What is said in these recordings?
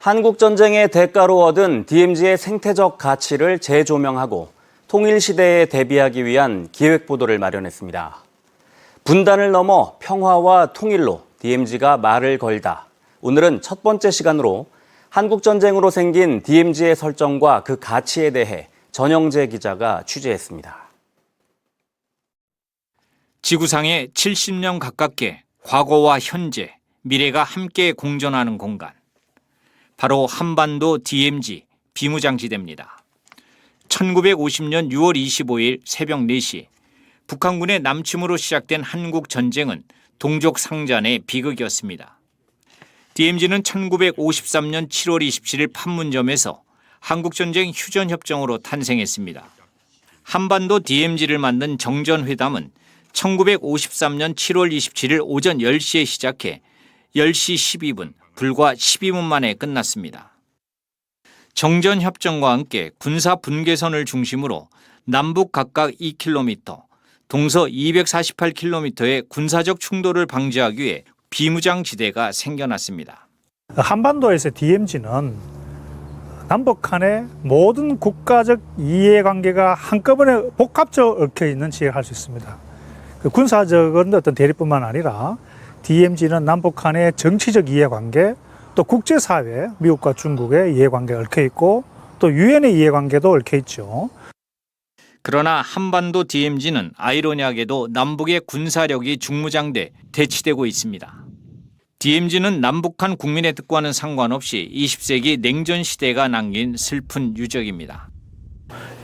한국전쟁의 대가로 얻은 DMZ의 생태적 가치를 재조명하고 통일시대에 대비하기 위한 기획보도를 마련했습니다. 분단을 넘어 평화와 통일로 DMZ가 말을 걸다. 오늘은 첫 번째 시간으로 한국전쟁으로 생긴 DMZ의 설정과 그 가치에 대해 전영재 기자가 취재했습니다. 지구상에 70년 가깝게 과거와 현재, 미래가 함께 공존하는 공간. 바로 한반도 DMZ 비무장지대입니다. 1950년 6월 25일 새벽 4시 북한군의 남침으로 시작된 한국 전쟁은 동족 상잔의 비극이었습니다. DMZ는 1953년 7월 27일 판문점에서 한국전쟁 휴전협정으로 탄생했습니다. 한반도 DMZ를 만든 정전회담은 1953년 7월 27일 오전 10시에 시작해 10시 12분, 불과 12분 만에 끝났습니다. 정전 협정과 함께 군사 분계선을 중심으로 남북 각각 2km, 동서 248km의 군사적 충돌을 방지하기 위해 비무장 지대가 생겨났습니다. 한반도에서 DMZ는 남북 간의 모든 국가적 이해관계가 한꺼번에 복합적으로 얽혀 있는 지역을 할 수 있습니다. 그 군사적인 어떤 대립뿐만 아니라 DMZ는 남북 간의 정치적 이해관계, 또 국제사회, 미국과 중국의 이해관계가 얽혀 있고 또 유엔의 이해관계도 얽혀 있죠. 그러나 한반도 DMZ는 아이러니하게도 남북의 군사력이 중무장돼 대치되고 있습니다. DMZ는 남북한 국민의 뜻과는 상관없이 20세기 냉전 시대가 남긴 슬픈 유적입니다.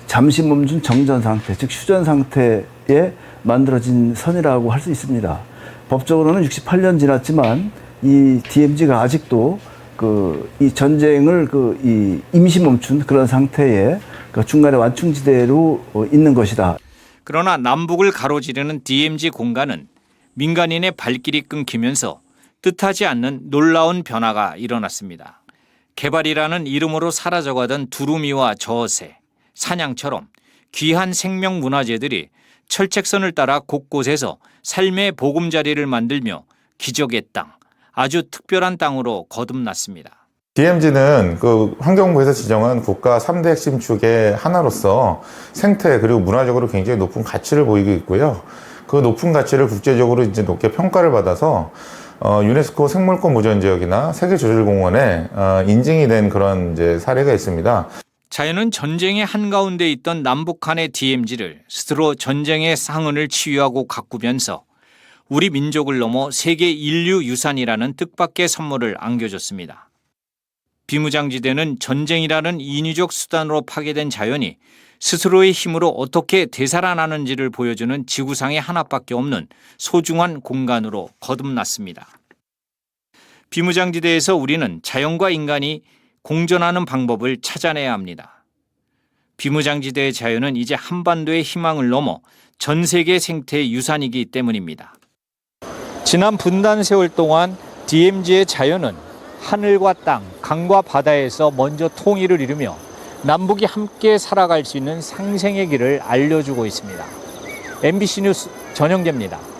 잠시 멈춘 정전 상태, 즉 휴전 상태에 만들어진 선이라고 할 수 있습니다. 법적으로는 68년 지났지만 이 DMZ가 아직도 그 이 전쟁을 그 이 임시 멈춘 그런 상태에 그 중간에 완충지대로 어, 있는 것이다. 그러나 남북을 가로지르는 DMZ 공간은 민간인의 발길이 끊기면서 뜻하지 않는 놀라운 변화가 일어났습니다. 개발이라는 이름으로 사라져가던 두루미와 저어새, 사냥처럼 귀한 생명 문화재들이 철책선을 따라 곳곳에서 삶의 보금자리를 만들며 기적의 땅, 아주 특별한 땅으로 거듭났습니다. DMZ는 그 환경부에서 지정한 국가 3대 핵심 축의 하나로서 생태 그리고 문화적으로 굉장히 높은 가치를 보이고 있고요. 그 높은 가치를 국제적으로 이제 높게 평가를 받아서 어, 유네스코 생물권 무전 지역이나 세계조실공원에 어, 인증이 된 그런 이제 사례가 있습니다. 자연은 전쟁의 한가운데 있던 남북한의 DMZ를 스스로 전쟁의 상흔을 치유하고 가꾸면서 우리 민족을 넘어 세계 인류 유산이라는 뜻밖의 선물을 안겨줬습니다. 비무장지대는 전쟁이라는 인위적 수단으로 파괴된 자연이 스스로의 힘으로 어떻게 되살아나는지를 보여주는 지구상에 하나밖에 없는 소중한 공간으로 거듭났습니다. 비무장지대에서 우리는 자연과 인간이 공존하는 방법을 찾아내야 합니다. 비무장지대의 자연은 이제 한반도의 희망을 넘어 전 세계 생태의 유산이기 때문입니다. 지난 분단 세월 동안 DMZ의 자연은 하늘과 땅, 강과 바다에서 먼저 통일을 이루며 남북이 함께 살아갈 수 있는 상생의 길을 알려주고 있습니다. MBC 뉴스 전영재입니다.